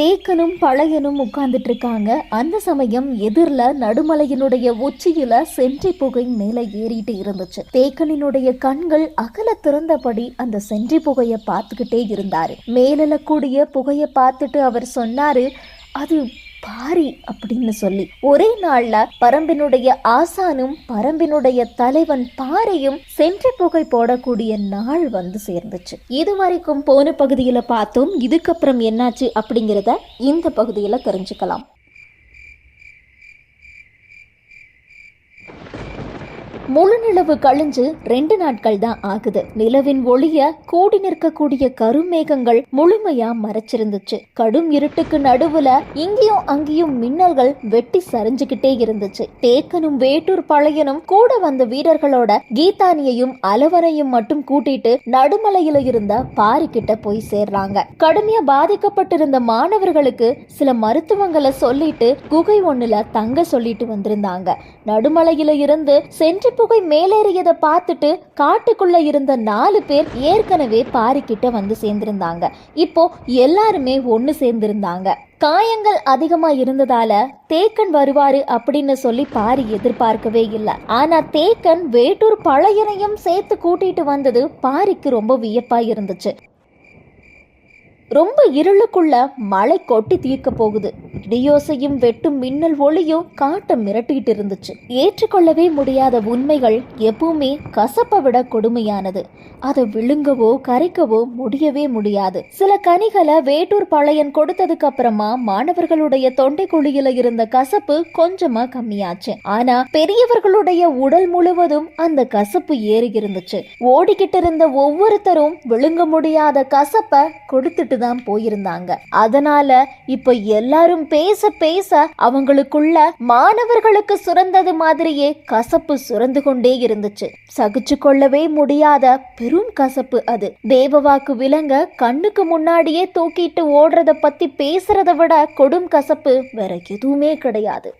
தேக்கனும் பழையனும் உட்கார்ந்துட்டு இருக்காங்க அந்த சமயம் எதிரில் நடுமலையினுடைய உச்சியில சென்றை புகை மேலே ஏறிட்டு இருந்துச்சு. தேக்கனினுடைய கண்கள் அகல திறந்தபடி அந்த சென்றை புகையை பார்த்துக்கிட்டே இருந்தாரு. மேலெழக்கூடிய புகையை பார்த்துட்டு அவர் சொன்னாரு அது பாரி அப்படின்னு சொல்லி. ஒரே நாள்ல பரம்பினுடைய ஆசானும் பரம்பினுடைய தலைவன் பாரியும் சென்ற புகை போடக்கூடிய நாள் வந்து சேர்ந்துச்சு. இது வரைக்கும் போன பகுதியில பார்த்தோம் இதுக்கப்புறம் என்னாச்சு அப்படிங்கிறத இந்த பகுதியில தெரிஞ்சுக்கலாம். முழு நிலவு கழிஞ்சு ரெண்டு நாட்கள் தான் ஆகுது. நிலவின் ஒளிய கூடி நிற்கக்கூடிய கருமேகங்கள் முழுமையா மறைச்சிருந்துச்சு. கடும் இருட்டுக்கு நடுவுல இங்கேயும் அங்கேயும் மின்னல்கள் வெட்டி சரிஞ்சுக்கிட்டே இருந்துச்சு. தேக்கனும் வேட்டூர் பழையனும் கூட வந்த வீரர்களோட கீதானியையும் அலவரையும் மட்டும் கூட்டிட்டு நடுமலையில இருந்த பாரி கிட்ட போய் சேர்றாங்க. கடுமையா பாதிக்கப்பட்டிருந்த மாணவர்களுக்கு சில மருத்துவங்களை சொல்லிட்டு குகை ஒண்ணுல தங்க சொல்லிட்டு வந்திருந்தாங்க. நடுமலையில இருந்து சென்று புகை மேலேறியதை பார்த்துட்டு காட்டுக்குள்ள இருந்த நாலு பேர் ஏற்கனவே பாரிக்கிட்ட வந்து சேர்ந்திருந்தாங்க. இப்போ எல்லாருமே ஒன்று சேர்ந்திருந்தாங்க. காயங்கள் அதிகமா இருந்ததால தேக்கன் வருவாரு அப்படின்னு சொல்லி பாரி எதிர்பார்க்கவே இல்லை. ஆனா தேக்கன் வேட்டூர் பழையனையும் சேர்த்து கூட்டிட்டு வந்தது பாரிக்கு ரொம்ப வியப்பா இருந்துச்சு. ரொம்ப இருளுக்குள்ள மழை கொட்டி தீர்க்க போகுது. இடியோசையும் வெட்டும் மின்னல் ஒளியும் காட்டை மிரட்டிட்டு இருந்துச்சு. ஏற்றுக்கொள்ளவே முடியாத உண்மைகள் எப்பவுமே கசப்பை விட கொடுமையானது. அதை விழுங்கவோ கரைக்கவோ முடியவே முடியாது. சில கனிகளை வேட்டூர் பழையன் கொடுத்ததுக்கு அப்புறமா மாணவர்களுடைய தொண்டை குழியில இருந்த கசப்பு கொஞ்சமா கம்மியாச்சு. ஆனா பெரியவர்களுடைய உடல் முழுவதும் அந்த கசப்பு ஏறி இருந்துச்சு ஓடிக்கிட்டு இருந்த ஒவ்வொருத்தரும் விழுங்க முடியாத கசப்பை கொடுத்துட்டு தான் போயிருந்தாங்க. அதனால இப்ப எல்லாரும் பேச பேச அவங்களுக்குள்ள மாணவர்களுக்கு சுரந்தது மாதிரியே கசப்பு சுரந்து கொண்டே இருந்துச்சு. சகிச்சு கொள்ளவே முடியாத பெரும் கசப்பு அது. தேவவாக்கு விலங்க கண்ணுக்கு முன்னாடியே தூக்கிட்டு ஓடுறத பத்தி பேசுறத விட கொடும் கசப்பு வேற எதுவுமே கிடையாது.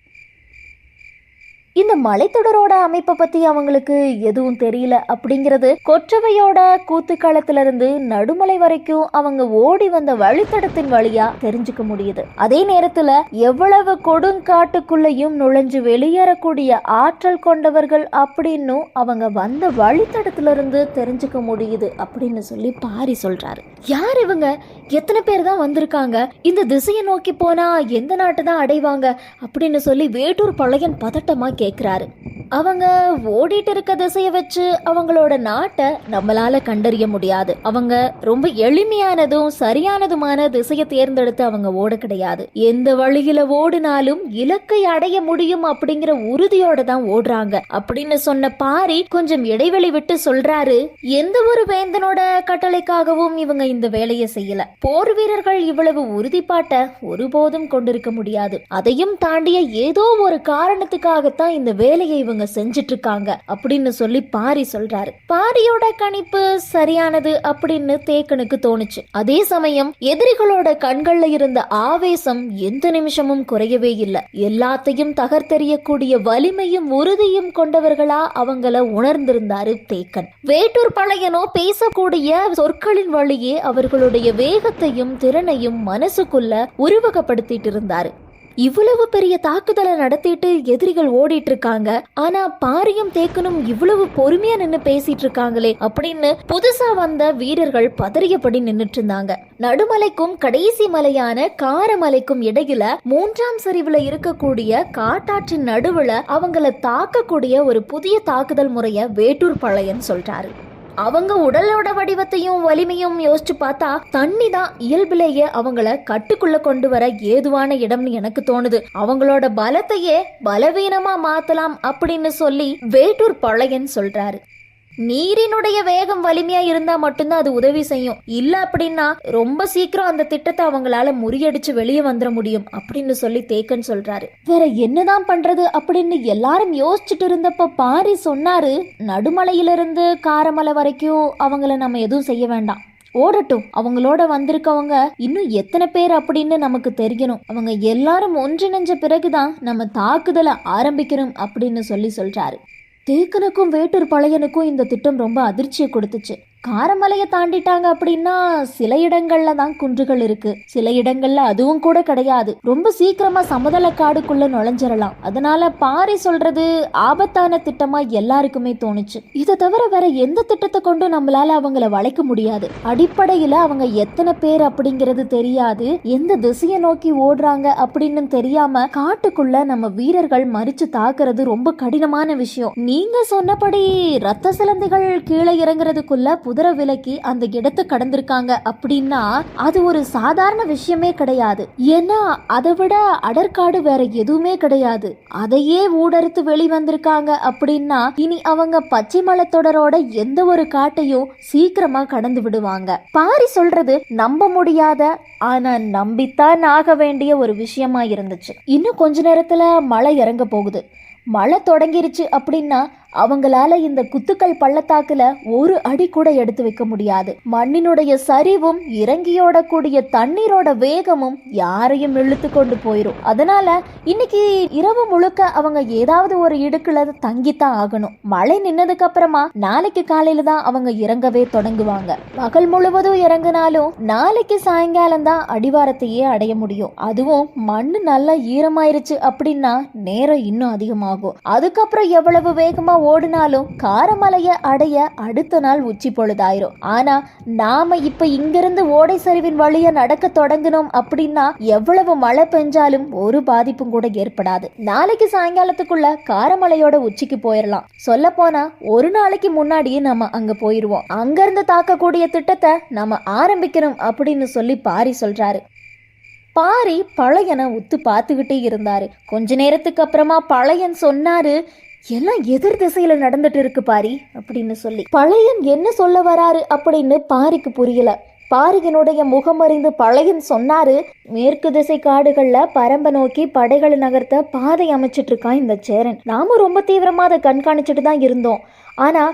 இந்த மலைத்தொடரோட அமைப்பை பத்தி அவங்களுக்கு எதுவும் தெரியல அப்படிங்கிறது கொற்றவையோட கூத்துக்காலத்திலிருந்து நடுமலை வரைக்கும் அவங்க ஓடி வந்த வழித்தடத்தின் வழியா தெரிஞ்சுக்க முடியுது. அதே நேரத்துல எவ்வளவு கொடுங்காட்டுக்குள்ளேயும் நுழைஞ்சு வெளியேறக்கூடிய ஆற்றல் கொண்டவர்கள் அப்படின்னும் அவங்க வந்த வழித்தடத்துல இருந்து தெரிஞ்சுக்க முடியுது அப்படின்னு சொல்லி பாரி சொல்றாரு. யார் இவங்க? எத்தனை பேர் தான் வந்திருக்காங்க? இந்த திசையை நோக்கி போனா எந்த நாட்டை தான் அடைவாங்க? அப்படின்னு சொல்லி வேட்டூர் பழையன் பதட்டமா கேட்குறாரு. அவங்க ஓடிட்டு இருக்க திசையை வச்சு அவங்களோட நாட்டை நம்மளால கண்டறிய முடியாது. அவங்க ரொம்ப எளிமையானதும் சரியானதுமான திசையை தேர்ந்தெடுத்து அவங்க ஓட கிடையாது. எந்த வழியில ஓடினாலும் இலக்கை அடைய முடியும் அப்படிங்கிற உறுதியோட தான் ஓடுறாங்க. அப்படின்னு சொன்ன பாரி கொஞ்சம் இடைவெளி விட்டு சொல்றாரு எந்த ஒரு வேந்தனோட கட்டளைக்காகவும் இவங்க இந்த வேலையை செய்யல. போர் வீரர்கள் இவ்வளவு உறுதிப்பாட்டை ஒருபோதும் கொண்டிருக்க முடியாது. அதையும் தாண்டிய ஏதோ ஒரு காரணத்துக்காகத்தான் இந்த வேலையை இவங்க செஞ்சிட்டு இருக்காங்க அப்படின்னு சொல்லி பாரி சொல்றாரு. பாரியோட கணிப்பு சரியானது அப்படின்னு தேக்கனுக்கு தோணுச்சு. அதே சமயம் எதிரிகளோட கண்கள்ல இருந்த ஆவேசம் எந்த நிமிஷமும் குறையவே இல்லை. எல்லாத்தையும் தகர்த்தெறியக்கூடிய வலிமையும் உறுதியும் கொண்டவர்களா அவங்கள உணர்ந்திருந்தாரு தேக்கன். வேட்டூர் பழையனோ பேசக்கூடிய சொற்களின் வழியே அவர்களுடைய வேகத்தையும் திறனையும் மனசுக்குள்ள உருவகப்படுத்திட்டு இருந்தாரு. இவ்வளவு பெரிய தாக்குதலை நடத்திட்டு எதிரிகள் ஓடிட்டு இருக்காங்க ஆனா பாரியும் தேக்கனும் இவ்வளவு பொறுமையா நின்னு பேசிட்டு இருக்காங்களே அப்படின்னு புதுசா வந்த வீரர்கள் பதறியபடி நின்னுட்டு இருந்தாங்க நடுமலைக்கும் கடைசி மலையான காரமலைக்கும் இடையில மூன்றாம் சரிவுல இருக்கக்கூடிய காட்டாற்றின் நடுவுல அவங்கள தாக்கக்கூடிய ஒரு புதிய தாக்குதல் முறைய வேட்டூர் பழையன் சொல்றாரு. அவங்க உடலோட வடிவத்தையும் வலிமையும் யோசிச்சு பார்த்தா தண்ணி தான் இயல்பிலேயே அவங்கள கட்டுக்குள்ள கொண்டு வர ஏதுவான இடம்னு எனக்கு தோணுது. அவங்களோட பலத்தையே பலவீனமா மாத்தலாம் அப்படின்னு சொல்லி வேட்டூர் பழையன் சொல்றாரு. நீரினுடைய வேகம் வலிமையா இருந்தா மட்டும்தான் அது உதவி செய்யும். இல்ல அப்படின்னா ரொம்ப சீக்கிரம் அந்த திட்டத்தை அவங்களால முறியடிச்சு வெளியே வந்துட முடியும் அப்படின்னு சொல்லி தேக்கன் சொல்றாரு. வேற என்னதான் பண்றது அப்படின்னு எல்லாரும் யோசிச்சுட்டு இருந்தப்ப பாரி சொன்னாரு நடுமலையிலிருந்து காரமலை வரைக்கும் அவங்கள நம்ம எதுவும் செய்ய வேண்டாம். ஓடட்டும் அவங்களோட வந்திருக்கவங்க இன்னும் எத்தனை பேர் அப்படின்னு நமக்கு தெரியணும் அவங்க எல்லாரும் ஒன்றிணைஞ்ச பிறகுதான் நம்ம தாக்குதலை ஆரம்பிக்கணும் அப்படின்னு சொல்லி சொல்றாரு. தேக்கனுக்கும் வேட்டூர் பழையனுக்கும் இந்த திட்டம் ரொம்ப அதிர்ச்சியை கொடுத்துச்சு. காரமலையை தாண்டிட்டாங்க அப்படின்னா சில இடங்கள்ல தான் குன்றுகள் இருக்கு. சில இடங்கள்ல அதுவும் கூட கிடையாது. ரொம்ப சீக்கிரமா சமதள காடுக்குள்ள நுழைஞ்சிடலாம் அதனால பாரி சொல்றது ஆபத்தான திட்டமா எல்லாருக்குமே தோணுச்சு. இதை தவிர வேற எந்த திட்டத்தை கொண்டு நம்மளால அவங்கள வளைக்க முடியாது? அடிப்படையில அவங்க எத்தனை பேர் அப்படிங்கிறது தெரியாது. எந்த திசையை நோக்கி ஓடுறாங்க அப்படின்னு தெரியாம காட்டுக்குள்ள நம்ம வீரர்கள் மறிச்சு தாக்குறது ரொம்ப கடினமான விஷயம். நீங்க சொன்னபடி ரத்த சிலந்திகள் கீழே இறங்குறதுக்குள்ள குதிரை விலக்கி அந்த இடத்தை கடந்திருக்காங்க அப்படின்னா அது ஒரு சாதாரண விஷயமே கிடையாது. ஏன்னா அதை விட அடற்காடு வேற எதுவுமே கிடையாது. அதையே ஊடறுத்து வெளிவந்திருக்காங்க அப்படின்னா இனி அவங்க பச்சை மலத்தொடரோட எந்த ஒரு காட்டையும் சீக்கிரமா கடந்து விடுவாங்க. பாரி சொல்றது நம்ப முடியாத ஆனா நம்பித்தான் ஆக வேண்டிய ஒரு விஷயமா இருந்துச்சு. இன்னும் கொஞ்ச நேரத்துல மழை இறங்க போகுது. மழை தொடங்கிருச்சு அப்படின்னா அவங்களால இந்த குத்துக்கள் பள்ளத்தாக்குல ஒரு அடி கூட எடுத்து வைக்க முடியாது. மண்ணினுடைய சரிவும் இறங்கியோட கூடிய தண்ணீரோட வேகமும் யாரையும் இழுத்து கொண்டு போயிரும். அதனால இன்னைக்கு இரவு முழுக்க அவங்க ஏதாவது ஒரு இடுக்குல தங்கித்தான் ஆகணும். மழை நின்னதுக்கு அப்புறமா நாளைக்கு காலையில தான் அவங்க இறங்கவே தொடங்குவாங்க. பகல் முழுவதும் இறங்கினாலும் நாளைக்கு சாயங்காலம் தான் அடிவாரத்தையே அடைய முடியும். அதுவும் மண்ணு நல்லா ஈரமாயிருச்சு அப்படின்னா நேரம் இன்னும் அதிகமாகும். அதுக்கப்புறம் எவ்வளவு வேகமா ஓடினாலும் காரமலையை அடைய அடுத்த நாள் உச்சி பொழுதாயிரும். ஆனா நாம இப்ப இங்கிருந்து ஓடை சரிவின் வழியா நடக்க தொடங்கினோம் அப்படின்னா எவ்வளவு மழை பெஞ்சாலும் ஒரு பாதிப்பும் கூட ஏற்படாது. நாளைக்கு சாயங்காலத்துக்குள்ள காரமலையோட உச்சிக்கு போயிடலாம் சொல்ல போனா ஒரு நாளைக்கு முன்னாடியே நம்ம அங்க போயிருவோம். அங்கிருந்து தாக்கக்கூடிய திட்டத்தை நம்ம ஆரம்பிக்கணும் அப்படின்னு சொல்லி பாரி சொல்றாரு. பாரி பழையனை உத்து பார்த்துக்கிட்டே இருந்தாரு. கொஞ்ச நேரத்துக்கு அப்புறமா பழையன் சொன்னாரு எல்லாம் எதிர் திசையில நடந்துட்டு இருக்கு பாரி அப்படின்னு சொல்லி. பழையன் என்ன சொல்ல வராரு அப்படின்னு பாரிக்கு புரியல. பாரிகனுடைய முகமறிந்து பழையன் சொன்னாரு மேற்கு திசை காடுகள்ல பரம்ப நோக்கி படைகளை நகர்த்த பாதை அமைச்சிட்டு இருக்கான் இந்த சேரன். நாம ரொம்ப தீவிரமா அதை கண்காணிச்சுட்டு தான் இருந்தோம். ஆனா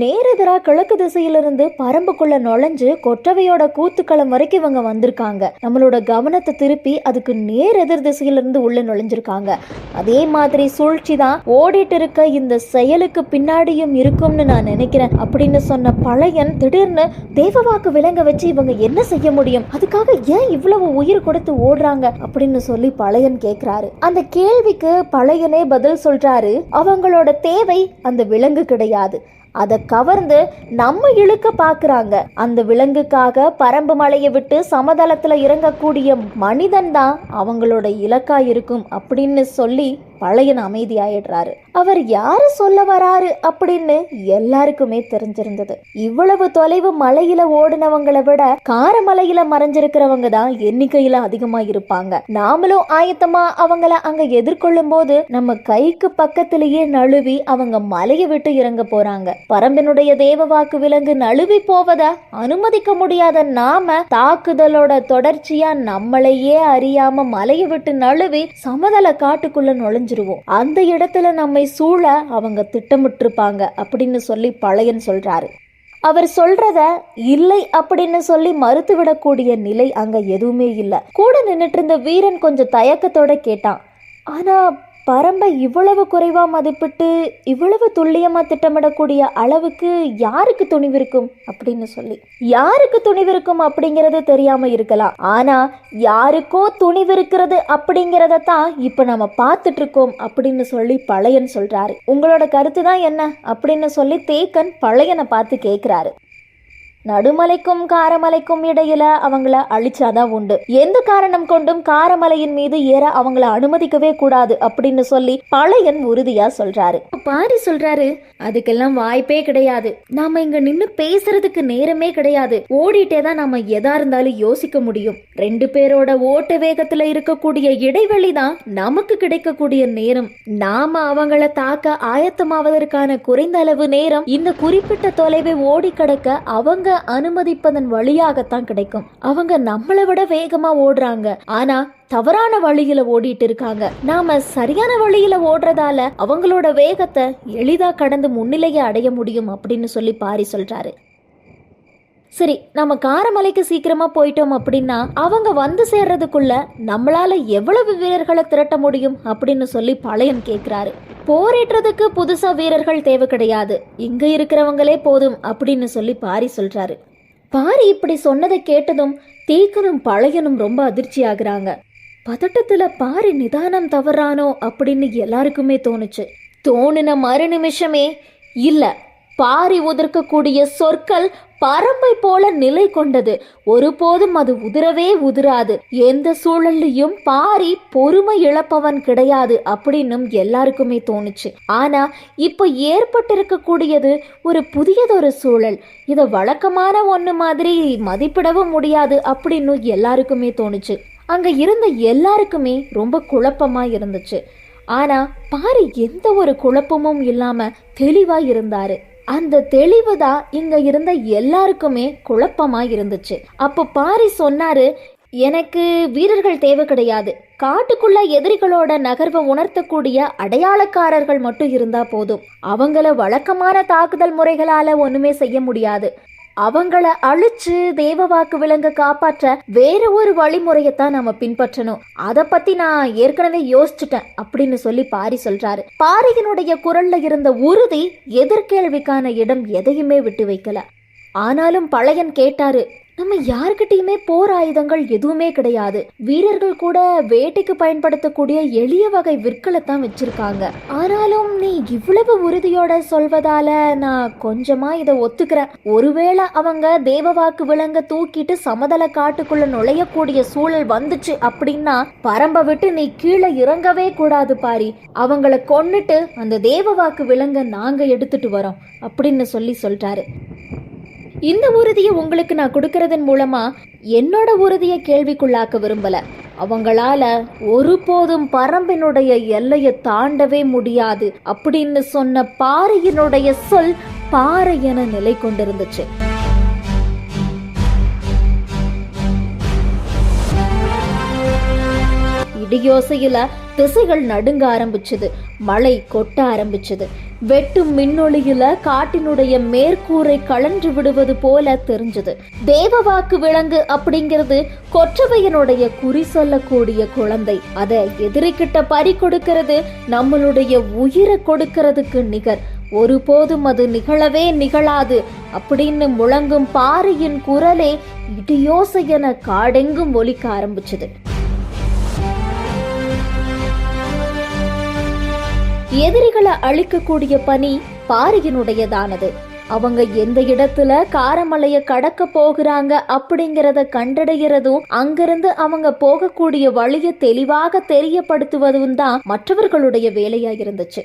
நேரெதிரா கிழக்கு திசையிலிருந்து பரம்புக்குள்ள நுழைஞ்சு கொற்றவையோட கூத்துக்களம் வரைக்கும் இவங்க வந்திருக்காங்க. நம்மளோட கவனத்தை திருப்பி அதுக்கு நேர் எதிர் திசையிலிருந்து உள்ள நுழைஞ்சிருக்காங்க. அதே மாதிரி சூழ்ச்சி தான் ஓடிட்டு இருக்க இந்த செயலுக்கு பின்னாடியும் இருக்கும்னு நான் நினைக்கிறேன். அப்படின்னு சொன்ன பழையன் திடீர்னு தேவவாக்கு விளங்க வச்சு இவங்க என்ன செய்ய முடியும்? அதுக்காக ஏன் இவ்வளவு உயிர் கொடுத்து ஓடுறாங்க? அப்படின்னு சொல்லி பழையன் கேக்குறாரு. அந்த கேள்விக்கு பழையனே பதில் சொல்றாரு. அவங்களோட தேவை அந்த விலங்கு கிடையாது. அதை கவர்ந்து நம்ம இழுக்க பார்க்குறாங்க அந்த விலங்குக்காக பரம்பு மலையை விட்டு சமதளத்தில் இறங்கக்கூடிய மனிதன் தான் அவங்களோட இலக்கா இருக்கும் அப்படின்னு சொல்லி பழையன் அமைதியாயிடுறாரு. அவர் யாரு சொல்ல வராரு அப்படின்னு எல்லாருக்குமே தெரிஞ்சிருந்தது. இவ்வளவு தொலைவு மலையில ஓடினவங்களை விட காரமலையில மறைஞ்சிருக்கிறவங்க தான் எண்ணிக்கையில அதிகமா இருப்பாங்க. நாமளும் ஆயத்தமா அவங்கள அங்க எதிர்கொள்ளும் போது நம்ம கைக்கு பக்கத்திலேயே நழுவி அவங்க மலையை விட்டு இறங்க போறாங்க. பரம்பினுடைய தேவ வாக்கு விலங்கு நழுவி போவத அனுமதிக்க முடியாத நாம தாக்குதலோட தொடர்ச்சியா நம்மளையே அறியாம மலையை விட்டு நழுவி சமதள காட்டுக்குள்ள நுழைஞ்சிருவோம் அந்த இடத்துல நம்மை சூழ அவங்க திட்டமிட்டிருப்பாங்க அப்படின்னு சொல்லி பழையன் சொல்றாரு. அவர் சொல்றத இல்லை அப்படின்னு சொல்லி மறுத்து விடக்கூடிய நிலை அங்க எதுவுமே இல்லை. கூட நின்றுட்டு இருந்த வீரன் கொஞ்சம் தயக்கத்தோட கேட்டான். ஆனா பரம்பை இவ்வளவு குறைவாக மதிப்பிட்டு இவ்வளவு துல்லியமாக திட்டமிடக்கூடிய அளவுக்கு யாருக்கு துணிவிருக்கும் அப்படின்னு சொல்லி. யாருக்கு துணிவிருக்கும் அப்படிங்கிறது தெரியாமல் இருக்கலாம். ஆனால் யாருக்கோ துணிவிருக்கிறது அப்படிங்கிறத தான் இப்போ நம்ம பார்த்துட்டு இருக்கோம் அப்படின்னு சொல்லி பழையன் சொல்கிறாரு உங்களோட கருத்து தான் என்ன அப்படின்னு சொல்லி தேக்கன் பழையனை பார்த்து கேட்குறாரு நடுமலைக்கும் காரமலைக்கும் இடையில அவங்கள அழிச்சாதான் உண்டு. எந்த காரணம் கொண்டும் காரமலையின் மீது ஏற அவங்கள அனுமதிக்கவே கூடாது அப்படின்னு சொல்லி பழையன் உறுதியா சொல்றாரு. பாரி சொல்றாரு அதுக்கெல்லாம் வாய்ப்பே கிடையாது. நாம இங்க நின்னு பேசுறதுக்கு நேரமே கிடையாது. ஓடிட்டே தான் நாம எதா இருந்தாலும் யோசிக்க முடியும். ரெண்டு பேரோட ஓட்ட வேகத்துல இருக்கக்கூடிய இடைவெளி தான் நமக்கு கிடைக்கக்கூடிய நேரம். நாம அவங்கள தாக்க ஆயத்தமாவதற்கான குறைந்த அளவு நேரம் இந்த குறிப்பிட்ட தொலைவை ஓடி கடக்க அவங்க அனுமதிப்பதன் வழியாகத்தான் கிடைக்கும். அவங்க நம்மளை விட வேகமா ஓடுறாங்க. ஆனா தவறான வழியில ஓடிட்டு இருக்காங்க. நாம சரியான வழியில ஓடுறதால அவங்களோட வேகத்தை எளிதா கடந்து முன்னிலையை அடைய முடியும் அப்படின்னு சொல்லி பாரி சொல்றாரு. சரி நம்ம காரமலைக்கு சீக்கிரமா போயிட்டோம் அப்படின்னா அவங்க வந்து சேர்றதுக்குள்ள நம்மளால எவ்வளவு வீரர்களை திரட்ட முடியும் அப்படின்னு சொல்லி பழையன் கேக்குறாரு. போரிடுறதுக்கு புதுசா வீரர்கள் தேவை கிடையாது. இங்க இருக்கிறவங்களே போதும் அப்படின்னு சொல்லி பாரி சொல்றாரு. பாரி இப்படி சொன்னதை கேட்டதும் தீக்கனும் பழையனும் ரொம்ப அதிர்ச்சி ஆகுறாங்க பதட்டத்துல பாரி நிதானம் தவறானோ அப்படின்னு எல்லாருக்குமே தோணுச்சு. தோணுன மறு நிமிஷமே இல்ல பாரி உதிர்க்கக்கூடிய சொற்கள் பறம்பை போல நிலை கொண்டது. ஒருபோதும் அது உதிரவே உதிராது. எந்த சூழல்லையும் பாரி பொறுமை இழப்பவன் கிடையாது அப்படின்னும் எல்லாருக்குமே தோணுச்சு. ஆனா இப்போ ஏற்பட்டிருக்கக்கூடியது ஒரு புதியதொரு சூழல். இதை வழக்கமான ஒன்று மாதிரி மதிப்பிடவும் முடியாது அப்படின்னு எல்லாருக்குமே தோணுச்சு. அங்க இருந்த எல்லாருக்குமே ரொம்ப குழப்பமா இருந்துச்சு. ஆனா பாரி எந்த ஒரு குழப்பமும் இல்லாம தெளிவா இருந்தாரு. அந்த தெளிவு தான் இங்க இருந்த எல்லாருக்குமே குழப்பமா இருந்துச்சு. அப்போ பாரி சொன்னாரு எனக்கு வீரர்கள் தேவை கிடையாது. காட்டுக்குள்ள எதிரிகளோட நகர்வை உணர்த்தக்கூடிய அடையாளக்காரர்கள் மட்டும் இருந்தா போதும். அவங்கள வழக்கமான தாக்குதல் முறைகளால ஒண்ணுமே செய்ய முடியாது. அவங்கள அழிச்சு தேவவாக்கு விலங்க காப்பாற்ற வேற ஒரு வழிமுறையத்தான் நாம பின்பற்றணும். அத பத்தி நான் ஏற்கனவே யோசிச்சுட்டேன் அப்படின்னு சொல்லி பாரி சொல்றாரு. பாரியினுடைய குரல்ல இருந்த உறுதி எதிர்கேள்விக்கான இடம் எதையுமே விட்டு வைக்கல. ஆனாலும் பழையன் கேட்டாரு நம்ம யார்கிட்டயுமே போர் ஆயுதங்கள் எதுவுமே கிடையாது. வீரர்கள் கூட வேட்டைக்கு பயன்படுத்தக்கூடிய எளிய வகை விற்களை தான் வச்சிருக்காங்க. ஆனாலும் நீ இவ்வளவு உறுதியோட சொல்வதால நான் கொஞ்சமா இதை ஒத்துக்கிறேன். ஒருவேளை அவங்க தேவவாக்கு விலங்க தூக்கிட்டு சமதள காட்டுக்குள்ள நுழையக்கூடிய சூழல் வந்துச்சு அப்படின்னா பரம்ப விட்டு நீ கீழே இறங்கவே கூடாது பாரி. அவங்கள கொன்னுட்டு அந்த தேவவாக்கு விலங்க நாங்க எடுத்துட்டு வரோம் அப்படின்னு சொல்லி சொல்றாரு. இந்த உறுதியை உங்களுக்கு நான் கொடுக்கறதன் மூலமா என்னோட உறுதியை கேள்விக்குள்ளாக்க விரும்பல. அவங்களால ஒருபோதும் பரம்பினுடைய எல்லையை தாண்டவே முடியாது அப்படின்னு சொன்ன பாறையினுடைய சொல் பாறை என நிலை கொண்டிருந்துச்சு. இடியோசையில திசைகள் நடுங்க ஆரம்பிச்சது மழை கொட்ட ஆரம்பிச்சது. வெட்டும் மின்னொளியில காட்டினுடைய மேற்கூரை கழன்று விடுவது போல தெரிஞ்சது. தேவவாக்கு விலங்கு அப்படிங்கிறது கொற்றவையனுடைய குறி சொல்லக்கூடிய குழந்தை. அதை எதிரிக்கிட்ட பறி கொடுக்கிறது நம்மளுடைய உயிரை கொடுக்கிறதுக்கு நிகர். ஒருபோதும் அது நிகழவே நிகழாது. அப்படின்னு முழங்கும் பாறையின் குரலே இடியோசையென காடெங்கும் ஒலிக்க ஆரம்பிச்சது. எதிரிகளை அழிக்கக்கூடிய பணி பாரியினுடையதானது அவங்க எந்த இடத்துல காரமலைய கடக்க போகிறாங்க அப்படிங்கிறத கண்டடைகிறதும் அங்கிருந்து அவங்க போகக்கூடிய வழியை தெளிவாக தெரியப்படுத்துவதும் தான் மற்றவர்களுடைய வேலையா இருந்துச்சு.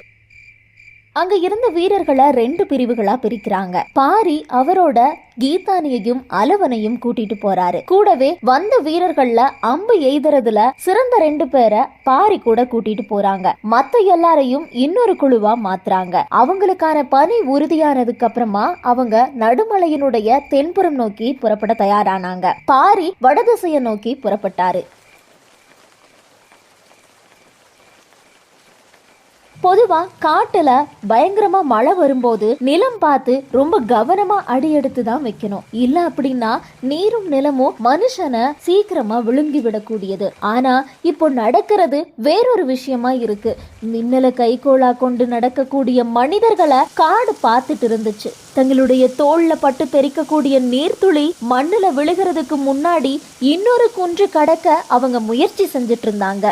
அங்க இருந்த வீரர்களை ரெண்டு பிரிவுகளா பிரிக்கிறாங்க. பாரி அவரோட கீதானியையும் அலவனையும் கூட்டிட்டு போறாரு. கூடவே வந்த வீரர்கள்ல அம்பு எய்தறதுல சிறந்த ரெண்டு பேரை பாரி கூட கூட்டிட்டு போறாங்க. மத்த எல்லாரையும் இன்னொரு குழுவா மாத்துறாங்க. அவங்களுக்கான பணி உறுதியானதுக்கு அப்புறமா அவங்க நடுமலையினுடைய தென்புறம் நோக்கி புறப்பட தயாரானாங்க. பாரி வடதிசையை நோக்கி புறப்பட்டாரு. பொதுவா காட்டுல பயங்கரமா மழை வரும்போது நிலம் பார்த்து ரொம்ப கவனமா அடி எடுத்து தான் வைக்கணும். இல்ல அப்படின்னா நீரும் நிலமும் மனுஷனை சீக்கிரமா விழுங்கி விடக்கூடியது. ஆனா இப்போ நடக்கிறது வேறொரு விஷயமா இருக்கு. மின்னலை கைகோளா கொண்டு நடக்கக்கூடிய மனிதர்களை காடு பார்த்துட்டு இருந்துச்சு. தங்களுடைய தோல்ல பட்டு தெறிக்கக்கூடிய நீர்த்துளி மண்ணுல விழுகிறதுக்கு முன்னாடி இன்னொரு குன்று கடக்க அவங்க முயற்சி செஞ்சுட்டு இருந்தாங்க.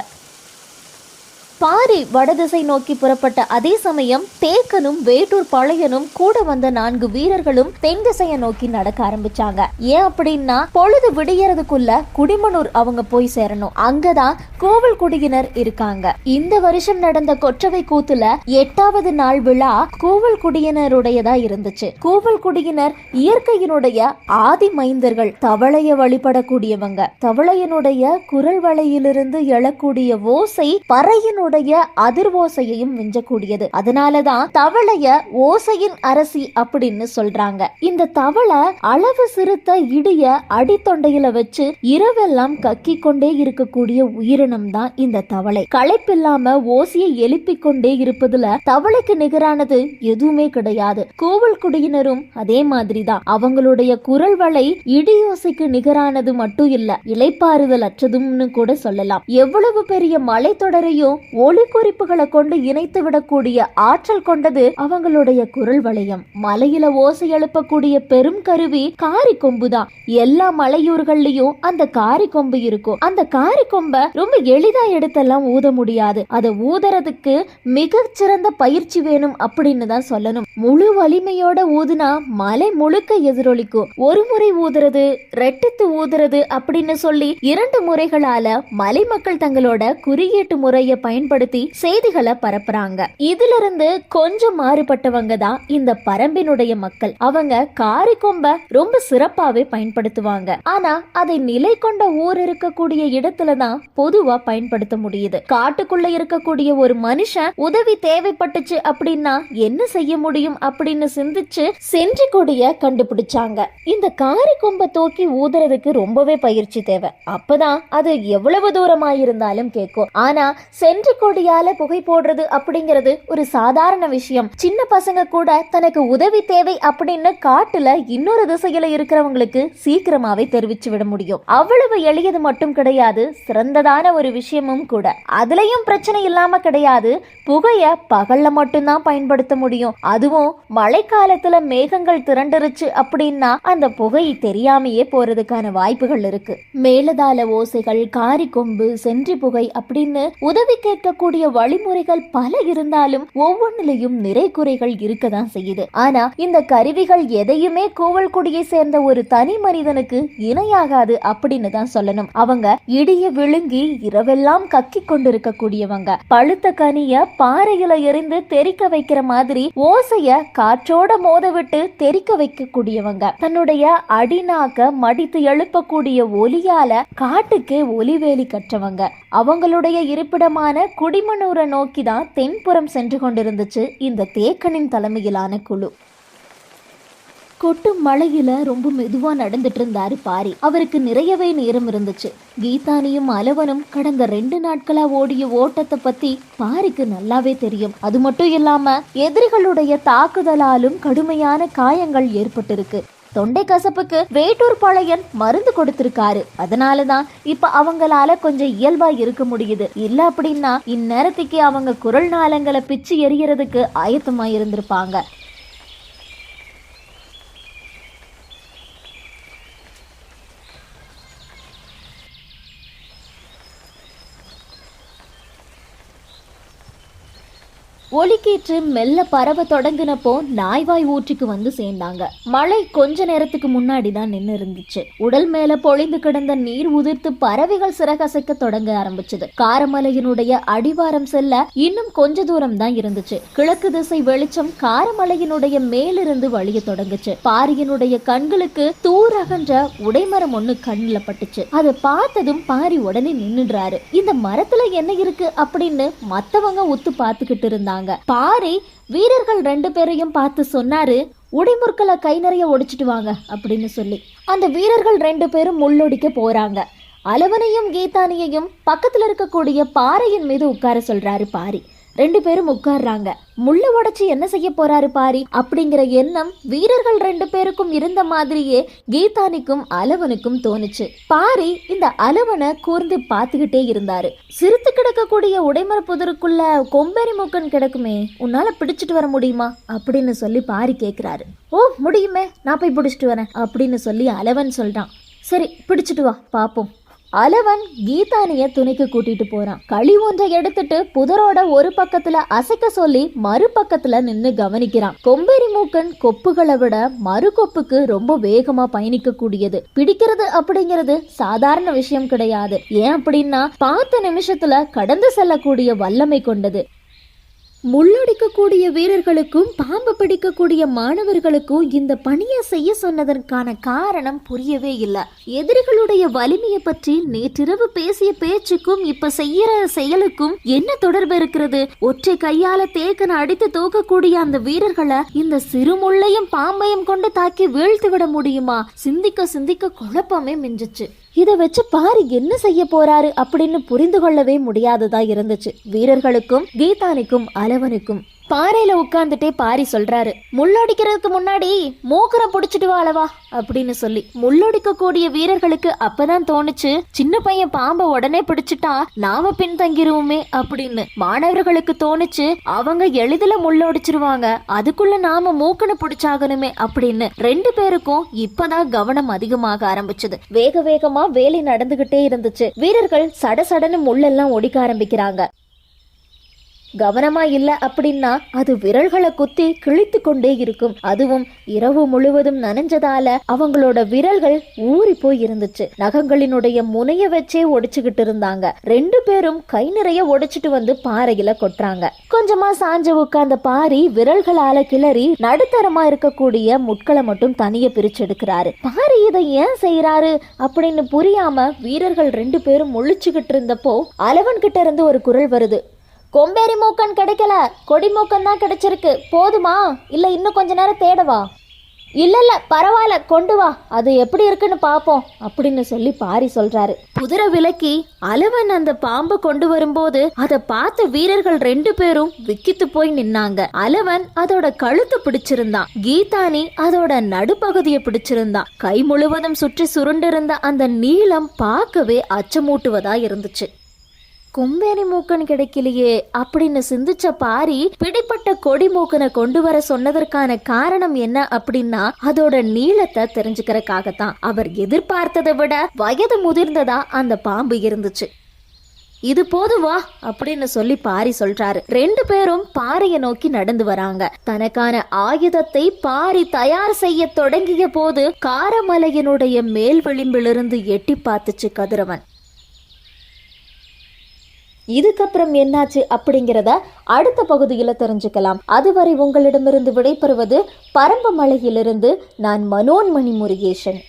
பாரி வடதிசை நோக்கி புறப்பட்ட அதே சமயம் தேக்கனும் வேட்டூர் பழையனும் கூட வந்த நான்கு வீரர்களும் தென் திசையை நோக்கி நடக்க ஆரம்பிச்சாங்க. ஏன் அப்படின்னா பொழுது விடியறதுக்குள்ள குடிமனூர் அவங்க போய் சேரணும். அங்கதான் கோவில் குடியினர் இருக்காங்க. இந்த வருஷம் நடந்த கொற்றவை கூத்துல எட்டாவது நாள் விழா கோவில் குடியினருடையதா இருந்துச்சு. கோவில் குடியினர் இயற்கையினுடைய ஆதி மைந்தர்கள் தவளைய வழிபடக்கூடியவங்க. தவளையனுடைய குரல் வலையிலிருந்து எழக்கூடிய ஓசை பறையினுடைய பறம்பினுடைய அதிர்வோசையையும் மிஞ்சக்கூடியது. அதனாலதான் தவளைய ஓசையின் அரசி அப்படின்னு சொல்றாங்க. இந்த தவளை அளவு சிறுத்த இடிய அடித்தொண்டையில வச்சு இரவெல்லாம் கக்கி கொண்டே இருக்கக்கூடிய உயிரினம் தான் இந்த தவளை. களைப்பில்லாம ஓசையை எழுப்பிக் கொண்டே இருப்பதுல தவளைக்கு நிகரானது எதுவுமே கிடையாது. கோவல் குடியினரும் அதே மாதிரிதான். அவங்களுடைய குரல் வலை இடியோசைக்கு நிகரானது மட்டும் இல்ல இலைப்பாறுதல் அற்றதும்னு கூட சொல்லலாம். எவ்வளவு பெரிய மலைத்தொடரையும் ஒளி குறிப்புகளை கொண்டு இணைத்து விடக்கூடிய ஆற்றல் கொண்டது அவங்களுடைய குரல் வளையம். மலையில ஓசை எழுப்பக்கூடிய பெரும் கருவி காரி கொம்புதான் எல்லா மலையூர்கள்லயும் அந்த காரி கொம்பு இருக்கும். அந்த காரி கொம்ப ரொம்ப எளிதா எடுத்தெல்லாம் ஊத முடியாது. அதை ஊதுறதுக்கு மிக சிறந்த பயிற்சி வேணும் அப்படின்னு தான் சொல்லணும். முழு வலிமையோட ஊதுனா மலை முழுக்க எதிரொலிக்கும். ஒரு முறை ஊதுறது ரெட்டித்து ஊதுறது அப்படின்னு சொல்லி இரண்டு முறைகளால மலை மக்கள் தங்களோட குறியீட்டு முறையை பயன்படுத்தி செய்திகளை பரப்புறாங்க. இதுல இருந்து கொஞ்சம் மாறுபட்டவங்க தான் இந்த பரம்பினுடைய மக்கள். அவங்க காரி கொம்ப ரொம்ப சிறப்பாவே பயன்படுத்துவாங்க. ஆனா அதை நிலை கொண்ட ஊர் இருக்கக்கூடிய இடத்துல தான் பொதுவா பயன்படுத்த முடியுது. காட்டுக்குள்ள இருக்கக்கூடிய ஒரு மனுஷன் உதவி தேவைப்பட்டுச்சு அப்படின்னா என்ன செய்ய முடியும் அப்படின்னு சிந்திச்சு சென்று கொடிய கண்டுபிடிச்சாங்க. இந்த காரி கொம்ப தூக்கி ஊதுறதுக்கு ரொம்பவே பயிற்சி தேவை. அப்பதான் அது எவ்வளவு தூரமா இருந்தாலும் கேட்கும். ஆனா சென்று கொடியால புகை போடுறது அப்படிங்கிறது ஒரு சாதாரண விஷயம். சின்ன பசங்க கூட தனக்கு உதவி தேவை அப்படின்னு காட்டுல இன்னொரு திசையில இருக்கிறவங்களுக்கு சீக்கிரமாவே தெரிவிச்சு விட முடியும். அவ்வளவு எளியது மட்டும் கிடையாது சிறந்ததான ஒரு விஷயமும் கூட. அதுலயும் பிரச்சனை இல்லாம கிடையாது புகைய பகல்ல மட்டும்தான் பயன்படுத்த முடியும். அதுவும் மழைக்காலத்துல மேகங்கள் திரண்டுருச்சு அப்படின்னா அந்த புகை தெரியாமையே போறதுக்கான வாய்ப்புகள் இருக்கு. மேலதால ஓசைகள் காரி கொம்பு சென்றி புகை அப்படின்னு உதவி கேட்கக்கூடிய வழிமுறைகள் பல இருந்தாலும் ஒவ்வொன்றிலையும் நிறை குறைகள் இருக்க தான் செய்யுது. ஆனா இந்த கருவிகள் எதையுமே கோவல்குடியை சேர்ந்த ஒரு தனி மனிதனுக்கு இணையாகாது அப்படின்னு தான் சொல்லணும். அவங்க இடிய விழுங்கி இரவெல்லாம் கக்கி கொண்டிருக்கக்கூடியவங்க. பழுத்த கனிய பாறையில எரிந்து தெறிக்க வைக்கிற மாதிரி ஓசைய காற்றோட மோத விட்டு தெறிக்க வைக்கக்கூடியவங்க. தன்னுடைய அடிநாக்க மடித்து எழுப்பக்கூடிய ஒலியால காட்டுக்கே ஒலிவேலி கற்றவங்க. அவங்களுடைய இருப்பிடமான குடிமனூரை நோக்கி தான் தென்புறம் சென்று கொண்டிருந்துச்சு இந்த தேக்கனின் தலைமையிலான குழு. கொட்டும் மழையில ரொம்ப மெதுவா நடந்துட்டு இருந்தாரு பாரி. அவருக்கு நிறையவே நேரம் இருந்துச்சு. கீதானியும் அலவனும் கடந்த ரெண்டு நாட்களா ஓடிய ஓட்டத்தை பத்தி பாரிக்கு நல்லாவே தெரியும். அது மட்டும் இல்லாம எதிரிகளுடைய தாக்குதலாலும் கடுமையான காயங்கள் ஏற்பட்டிருக்கு. தொண்டை கசப்புக்கு வேட்டூர் பழையன் மருந்து கொடுத்திருக்காரு. அதனாலதான் இப்ப அவங்களால கொஞ்சம் இயல்பா இருக்க முடியுது. இல்ல அப்படின்னா இந்நேரத்துக்கு அவங்க குரல் நாளங்களை பிச்சு எரியறதுக்கு ஆயத்தமா இருந்திருப்பாங்க. ஒலிக்கீற்று மெல்ல பரவ தொடங்கினப்போ நாய்வாய் ஊற்றுக்கு வந்து சேர்ந்தாங்க. மழை கொஞ்ச நேரத்துக்கு முன்னாடி தான் நின்று இருந்துச்சு உடல் மேல பொழிந்து கிடந்த நீர் உதிர்த்து பறவைகள் சிறகசைக்க தொடங்க ஆரம்பிச்சது. காரமலையினுடைய அடிவாரம் செல்ல இன்னும் கொஞ்ச தூரம் தான் இருந்துச்சு. கிழக்கு திசை வெளிச்சம் காரமலையினுடைய மேலிருந்து வழிய தொடங்குச்சு. பாரியினுடைய கண்களுக்கு தூரகன்ற உடைமரம் ஒண்ணு கண்ணுல பட்டுச்சு. அதை பார்த்ததும் பாரி உடனே நின்னுடுறாரு. இந்த மரத்துல என்ன இருக்கு அப்படின்னு மத்தவங்க உத்து பார்த்துக்கிட்டு இருந்தாங்க. பாரி வீரர்கள் ரெண்டு பேரையும் பார்த்து சொன்னாரு உடைமுற்களை கை நிறைய ஒடிச்சிட்டு வாங்க அப்படின்னு சொல்லி. அந்த வீரர்கள் ரெண்டு பேரும் முள்ளொடிக்க போறாங்க. அலவனையும் கீதானியையும் பக்கத்துல இருக்கக்கூடிய பாறையின் மீது உட்கார சொல்றாரு பாரி. ரெண்டு பேரும் உட்கார்றாங்க. முள்ள உடைச்சு என்ன செய்ய போறாரு பாரி? அப்படிங்கிற எண்ணம் வீரர்கள் ரெண்டு பேருக்கும் இருந்த மாதிரியே கீதானிக்கும் அலவனுக்கும் தோணுச்சு. பாரி இந்த அலவனை கூர்ந்து பார்த்துக்கிட்டே இருந்தாரு. சிரித்து கிடக்கக்கூடிய உடைமர புதருக்குள்ள கொம்பேரி மூக்கன் கிடக்குமே உன்னால பிடிச்சிட்டு வர முடியுமா? அப்படின்னு சொல்லி பாரி கேக்குறாரு. ஓ முடியுமே நான் போய் பிடிச்சிட்டு வரேன் அப்படின்னு சொல்லி அலவன் சொல்றான். சரி பிடிச்சிட்டு வா பாப்போம். அலவன் கீதானிய துணைக்கு கூட்டிட்டு போறான். களி ஒன்றை எடுத்துட்டு புதரோட ஒரு பக்கத்துல அசைக்க சொல்லி மறுபக்கத்துல நின்னு கவனிக்கிறான். கொம்பேரி மூக்கன் கொப்புகளை விட மறு கொப்புக்கு ரொம்ப வேகமா பயணிக்க கூடியது பிடிக்கிறது அப்படிங்கிறது சாதாரண விஷயம் கிடையாது. ஏன் அப்படின்னா பார்த்த நிமிஷத்துல கடந்து செல்லக்கூடிய வல்லமை கொண்டது. முள்ளடிக்கக்கூடிய வீரர்களுக்கும் பாம்பு பிடிக்கக்கூடிய மாணவர்களுக்கும் இந்த பணியை செய்ய சொன்னதற்கான காரணம் புரியவே இல்லை. எதிரிகளுடைய வலிமையை பற்றி நேற்றிரவு பேசிய பேச்சுக்கும் இப்ப செய்யற செயலுக்கும் என்ன தொடர்பு இருக்கிறது? ஒற்றை கையால தேக்கன அடித்து தூக்கக்கூடிய அந்த வீரர்களை இந்த சிறுமுள்ளையும் பாம்பையும் கொண்டு தாக்கி வீழ்த்து விட முடியுமா? சிந்திக்க சிந்திக்க குழப்பமே மிஞ்சுச்சு. இதை வச்சு பாரு என்ன செய்ய போறாரு அப்படின்னு புரிந்து கொள்ளவே முடியாததா இருந்துச்சு. வீரர்களுக்கும் கீதானிக்கும் அலவனுக்கும். பாறையில உட்காந்துட்டே பாரி சொல்றாரு முள்ளடிக்கிறதுக்கு முன்னாடி மூக்கரை புடிச்சிட்டு வாழவா அளவா அப்படின்னு சொல்லி. முள்ளடிக்க கூடிய வீரர்களுக்கு அப்பதான் தோணுச்சு சின்ன பையன் பாம்பை உடனே பிடிச்சிட்டா நாம பின்தங்கிருவோமே அப்படின்னு. மாணவர்களுக்கு தோணுச்சு அவங்க எளிதில முள்ளடிச்சிருவாங்க அதுக்குள்ள நாம மூக்கனை பிடிச்சாகணுமே அப்படின்னு. ரெண்டு பேருக்கும் இப்பதான் கவனம் அதிகமாக ஆரம்பிச்சது. வேக வேகமா வேலை நடந்துகிட்டே இருந்துச்சு. வீரர்கள் சடசடன்னு முள்ளெல்லாம் ஒடிக்க ஆரம்பிக்கிறாங்க. கவனமா இல்ல அப்படின்னா அது விரல்களை குத்தி கிழித்து கொண்டே இருக்கும். அதுவும் இரவு முழுவதும் நனைஞ்சதால அவங்களோட விரல்கள் ஊறி போய் இருந்துச்சு. நகங்களினுடைய முனைய வச்சே ஒடிச்சுக்கிட்டு இருந்தாங்க. ரெண்டு பேரும் கை நிறைய ஒடிச்சிட்டு வந்து பாறையில கொட்டுறாங்க. கொஞ்சமா சாஞ்ச உட்கார்ந்த பாரி விரல்களால கிளறி நடுத்தரமா இருக்கக்கூடிய முட்களை மட்டும் தனிய பிரிச்செடுக்கிறாரு. பாரி இதை ஏன் செய்யறாரு அப்படின்னு புரியாம வீரர்கள் ரெண்டு பேரும் முழிச்சுக்கிட்டு இருந்தப்போ அலவன் கிட்ட இருந்து ஒரு குரல் வருது. கொம்பேரி மூக்கன் கிடைக்கல கொடி மூக்கன் தான் கிடைச்சிருக்கு. போதுமா? இல்லை இன்னும் கொஞ்ச நேரம் தேடவா? இல்ல இல்ல பரவாயில்ல கொண்டு வா. அது எப்படி இருக்குன்னு பாப்போம் அப்படின்னு சொல்லி பாரி சொல்றாரு. குதிரை விலக்கி அலவன் அந்த பாம்பை கொண்டு வரும்போது அதை பார்த்த வீரர்கள் ரெண்டு பேரும் விக்கித்து போய் நின்னாங்க. அலவன் அதோட கழுத்து பிடிச்சிருந்தான். கீதானி அதோட நடுப்பகுதியை பிடிச்சிருந்தான். கை முழுவதும் சுற்றி சுருண்டிருந்த அந்த நீளம் பார்க்கவே அச்சமூட்டுவதா இருந்துச்சு. கும்பேனி மூக்கன் கிடைக்கலையே அப்படின்னு சிந்திச்ச பாரி பிடிப்பட்ட கொடி மூக்கனை கொண்டு வர சொன்னதற்கான காரணம் என்ன அப்படின்னா அதோட நீளத்தை தெரிஞ்சுக்கிறக்காகத்தான். அவர் எதிர்பார்த்ததை விட வயது முதிர்ந்ததா அந்த பாம்பு இருந்துச்சு. இது போதுவா அப்படின்னு சொல்லி பாரி சொல்றாரு. ரெண்டு பேரும் பாறையை நோக்கி நடந்து வராங்க. தனக்கான ஆயுதத்தை பாரி தயார் செய்ய தொடங்கிய போது காரமலையினுடைய மேல் விளிம்பிலிருந்து எட்டி பார்த்துச்சு கதிரவன். இதுக்கப்புறம் என்னாச்சு அப்படிங்கிறத அடுத்த பகுதியில் தெரிஞ்சுக்கலாம். அதுவரை உங்களிடமிருந்து விடைபெறுவது பரம்பமலையிலிருந்து நான் மனோன்மணி முருகேஷன்